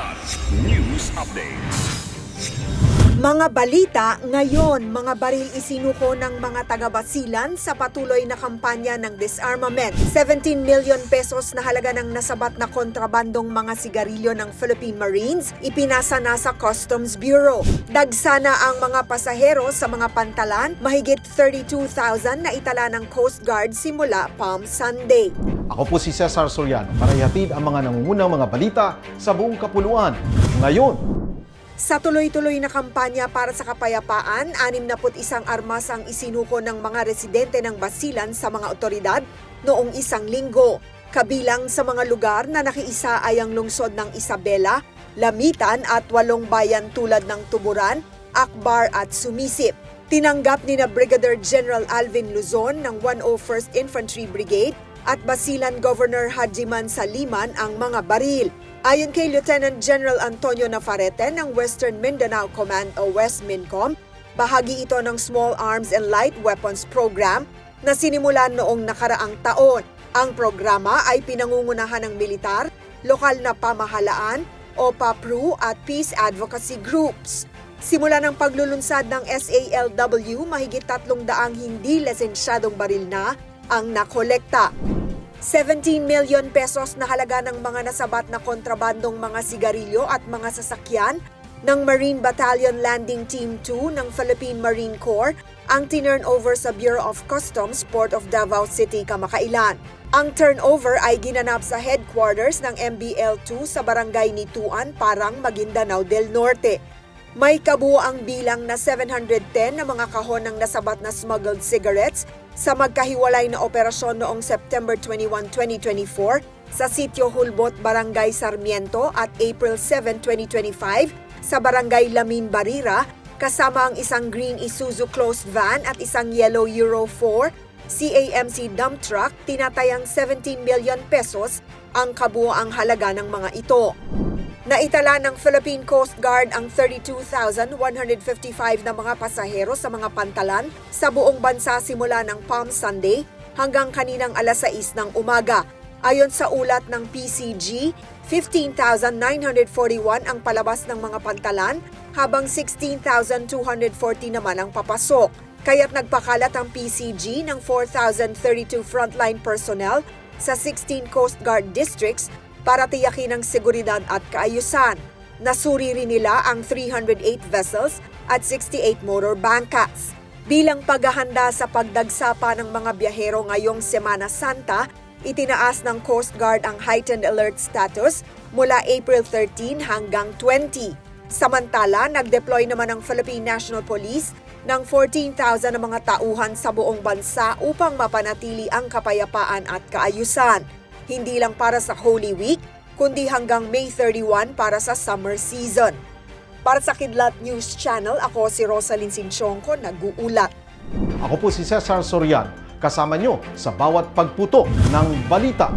Kilat News Updates. Mga balita ngayon, mga baril isinuko ng mga taga-Basilan sa patuloy na kampanya ng disarmament. 17 million pesos na halaga ng nasabat na kontrabandong mga sigarilyo ng Philippine Marines ipinasa na sa Customs Bureau. Dagsana ang mga pasahero sa mga pantalan, mahigit 32,000 na itala ng Coast Guard simula Palm Sunday. Ako po si Cesar Soriano para ihatid ang mga nangungunang mga balita sa buong kapuluan. Ngayon, Sa tuloy-tuloy na kampanya para sa kapayapaan, 61 armas ang isinuko ng mga residente ng Basilan sa mga otoridad noong isang linggo. Kabilang sa mga lugar na nakiisa ay ang lungsod ng Isabela, Lamitan at walong bayan tulad ng Tuburan, Akbar at Sumisip. Tinanggap ni na Brigadier General Alvin Luzon ng 101st Infantry Brigade at Basilan Governor Hajiman Saliman ang mga baril. Ayon kay Lieutenant General Antonio Nafarete ng Western Mindanao Command o West Mincom, bahagi ito ng Small Arms and Light Weapons Program na sinimulan noong nakaraang taon. Ang programa ay pinangungunahan ng militar, lokal na pamahalaan, OPAPRU at peace advocacy groups. Simula ng paglulunsad ng SALW, mahigit tatlong daang hindi lisensyadong baril na ang nakolekta. 17 million pesos na halaga ng mga nasabat na kontrabandong mga sigarilyo at mga sasakyan ng Marine Battalion Landing Team 2 ng Philippine Marine Corps ang tinurnover sa Bureau of Customs Port of Davao City kamakailan. Ang turnover ay ginanap sa headquarters ng MBL-2 sa barangay Nituan, Parang, Maguindanao del Norte. May kabuoang bilang na 710 na mga kahon ng nasabat na smuggled cigarettes sa magkahiwalay na operasyon noong September 21, 2024 sa Sitio Hulbot, Barangay Sarmiento at April 7, 2025 sa Barangay Lamin Barira kasama ang isang green Isuzu closed van at isang yellow Euro 4 CAMC dump truck tinatayang 17 million pesos ang kabuoang halaga ng mga ito. Naitala ng Philippine Coast Guard ang 32,155 na mga pasahero sa mga pantalan sa buong bansa simula ng Palm Sunday hanggang kaninang alas 6 ng umaga. Ayon sa ulat ng PCG, 15,941 ang palabas ng mga pantalan habang 16,240 naman ang papasok. Kaya't nagpakalat ang PCG ng 4,032 frontline personnel sa 16 Coast Guard districts para tiyakin ang seguridad at kaayusan. Nasuri rin nila ang 308 vessels at 68 motor bankas. Bilang paghahanda sa pagdagsapa ng mga biyahero ngayong Semana Santa, itinaas ng Coast Guard ang heightened alert status mula April 13 hanggang 20. Samantala, nag-deploy naman ang Philippine National Police ng 14,000 na mga tauhan sa buong bansa upang mapanatili ang kapayapaan at kaayusan hindi lang para sa Holy Week, kundi hanggang May 31 para sa summer season. Para sa Kidlat News Channel, ako si Rosalyn Sinchonko, nag-uulat. ako po si Cesar Soriano kasama nyo sa bawat pagputo ng balita.